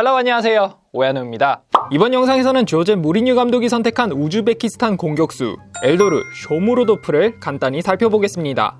헬로 안녕하세요. 오야누입니다. 이번 영상에서는 조제 무리뉴 감독이 선택한 우즈베키스탄 공격수 엘도르 쇼무로도프를 간단히 살펴보겠습니다.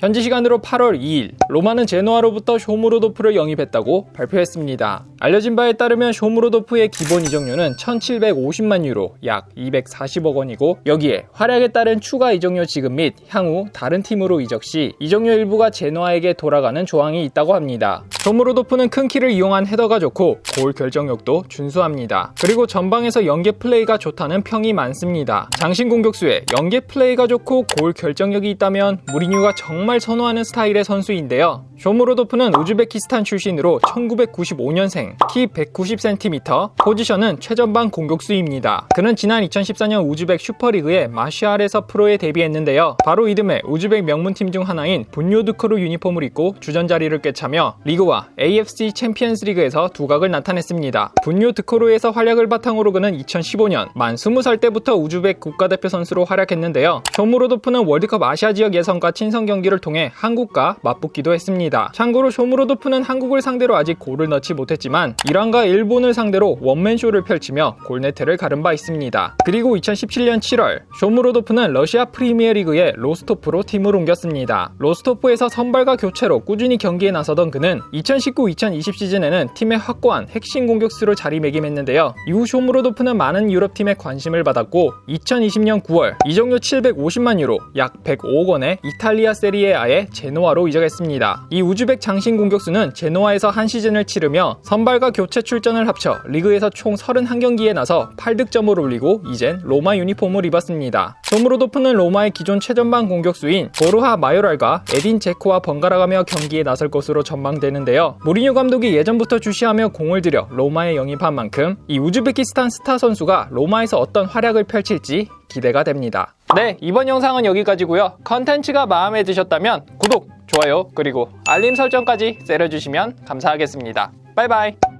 현지 시간으로 8월 2일 로마는 제노아로부터 쇼무로도프를 영입했다고 발표했습니다. 알려진 바에 따르면 쇼무로도프의 기본 이적료는 1,750만 유로 약 240억 원이고 여기에 활약에 따른 추가 이적료 지급 및 향후 다른 팀으로 이적 시 이적료 일부가 제노아에게 돌아가는 조항이 있다고 합니다. 쇼무로도프는 큰 키를 이용한 헤더가 좋고 골 결정력도 준수합니다. 그리고 전방에서 연계 플레이가 좋다는 평이 많습니다. 장신 공격수에 연계 플레이가 좋고 골 결정력이 있다면 무리뉴가 정말 선호하는 스타일의 선수인데요. 쇼무로도프는 우즈베키스탄 출신으로 1995년생, 키 190cm, 포지션은 최전방 공격수입니다. 그는 지난 2014년 우즈벡 슈퍼리그의 마시알에서 프로에 데뷔했는데요. 바로 이듬해 우즈벡 명문팀 중 하나인 분요드크루 유니폼을 입고 주전 자리를 꿰차며 리그와 AFC 챔피언스 리그에서 두각을 나타냈습니다. 분요드크루에서 활약을 바탕으로 그는 2015년 만 20살 때부터 우즈벡 국가대표 선수로 활약했는데요. 쇼무로도프는 월드컵 아시아 지역 예선과 친선 경기를 통해 한국과 맞붙기도 했습니다. 참고로 쇼무로도프는 한국을 상대로 아직 골을 넣지 못했지만 이란과 일본을 상대로 원맨쇼를 펼치며 골네트를 가른 바 있습니다. 그리고 2017년 7월 쇼무로도프는 러시아 프리미어리그의 로스토프로 팀을 옮겼습니다. 로스토프에서 선발과 교체로 꾸준히 경기에 나서던 그는 2019-2020 시즌에는 팀의 확고한 핵심 공격수로 자리매김했는데요. 이후 쇼무로도프는 많은 유럽팀의 관심을 받았고 2020년 9월 이적료 750만 유로 약 105억 원에 이탈리아 세리에아의 제노아로 이적했습니다. 이 우즈벡 장신 공격수는 제노아에서 한 시즌을 치르며 선발 과 교체 출전을 합쳐 리그에서 총 31경기에 나서 8득점을 올리고 이젠 로마 유니폼을 입었습니다. 쇼무로도프는 로마의 기존 최전방 공격수인 보르하 마요랄과 에딘 제코와 번갈아가며 경기에 나설 것으로 전망되는데요. 무리뉴 감독이 예전부터 주시하며 공을 들여 로마에 영입한 만큼 이 우즈베키스탄 스타 선수가 로마에서 어떤 활약을 펼칠지 기대가 됩니다. 네, 이번 영상은 여기까지고요. 컨텐츠가 마음에 드셨다면 구독, 좋아요, 그리고 알림 설정까지 때려주시면 감사하겠습니다. 바이바이.